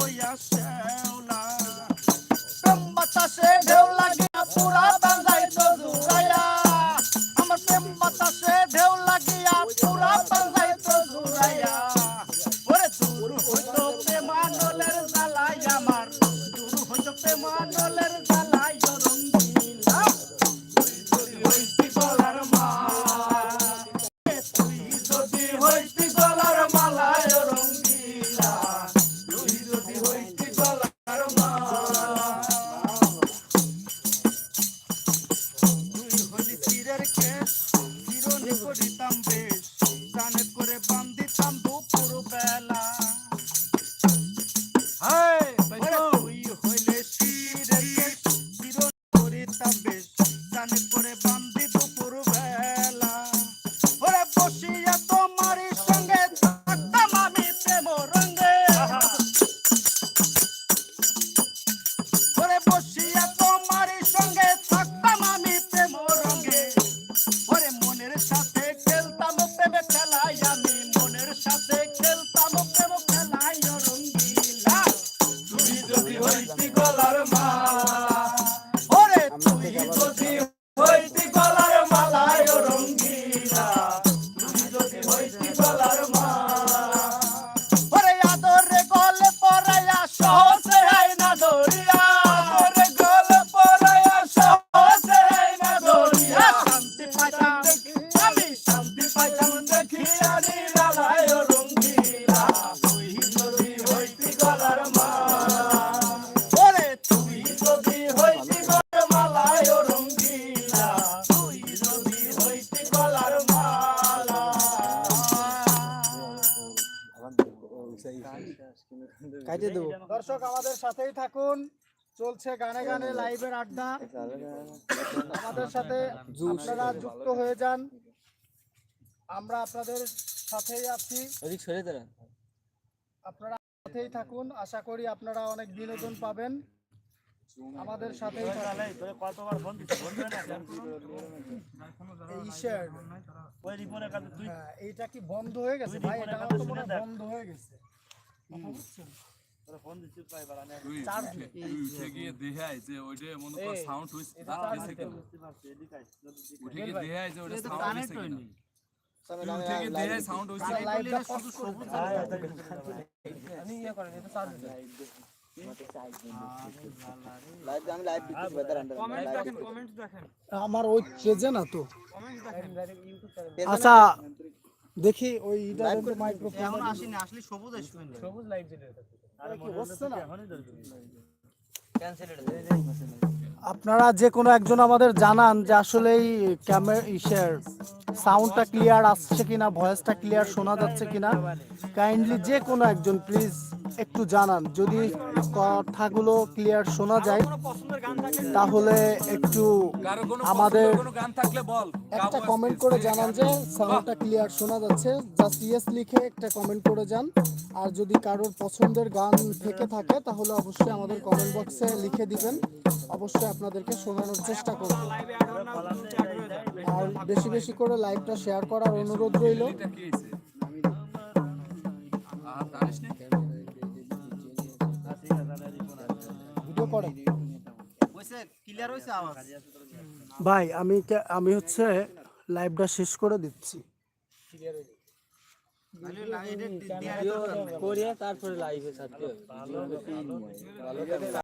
হইয়া শেওলা প্রেম বাতাসে ঢেউ লাগিয়া পুরা বাঙ্গাই তো জুড়াইয়া আমার প্রেম বাতাসে ঢেউ লাগিয়া পুরা বাঙ্গাই তো জুড়াইয়া ওরে দূর হইতো প্রেমানলের জ্বালাই আমার। দূর হইতো প্রেমানলের কেশ চিরনি করিতাম বেশ জানে কাইটে দেবো। দর্শক আমাদের সাথেই থাকুন। চলছে গানে গানে লাইভের আড্ডা। আমাদের সাথে আপনারা যুক্ত হয়ে যান। আমরা আপনাদের সাথেই আছি। সরে দাঁড়ান। আপনারা সাথেই থাকুন। আশা করি আপনারা অনেক বিনোদন পাবেন। আমাদের সাথেই থাকুন। এই হ্যাঁ, এইটা কি বন্ধ হয়ে গেছে? ভাই এটা বন্ধ হয়ে গেছে। আমার ওই পেজে না তো। আচ্ছা দেখি ওই ইটা মাইক্রোফোন এখন আসেনি আসলে সবুজ আসবে সবুজ লাইট জ্বলে কি হচ্ছে না? আপনারা যে কোনো একজন আমাদের জানান যে আসলে এই ক্যামেরা ইসের সাউন্ডটা ক্লিয়ার আসছে কিনা ভয়েসটা ক্লিয়ার শোনা যাচ্ছে কিনা কাইন্ডলি যে কোনো একজন প্লিজ একটু জানান। যদি কথাগুলো ক্লিয়ার শোনা যায়, তাহলে একটু আমাদের একটা কমেন্ট করে জানান যে সাউন্ডটা ক্লিয়ার শোনা যাচ্ছে। জাস্ট ইয়েস লিখে একটা কমেন্ট করে যান। আর যদি কারোর পছন্দের গান থেকে থাকে, তাহলে অবশ্যই আমাদের কমেন্ট বক্সে লিখে দিবেন। অবশ্যই আপনাদেরকে শোনানোর চেষ্টা করব। আর বেশি বেশি করে লাইভটা শেয়ার করার অনুরোধ রইল। ভিডিও ভাই আমি আমি হচ্ছে লাইভটা শেষ করে দিচ্ছি। তারপরে লাইভে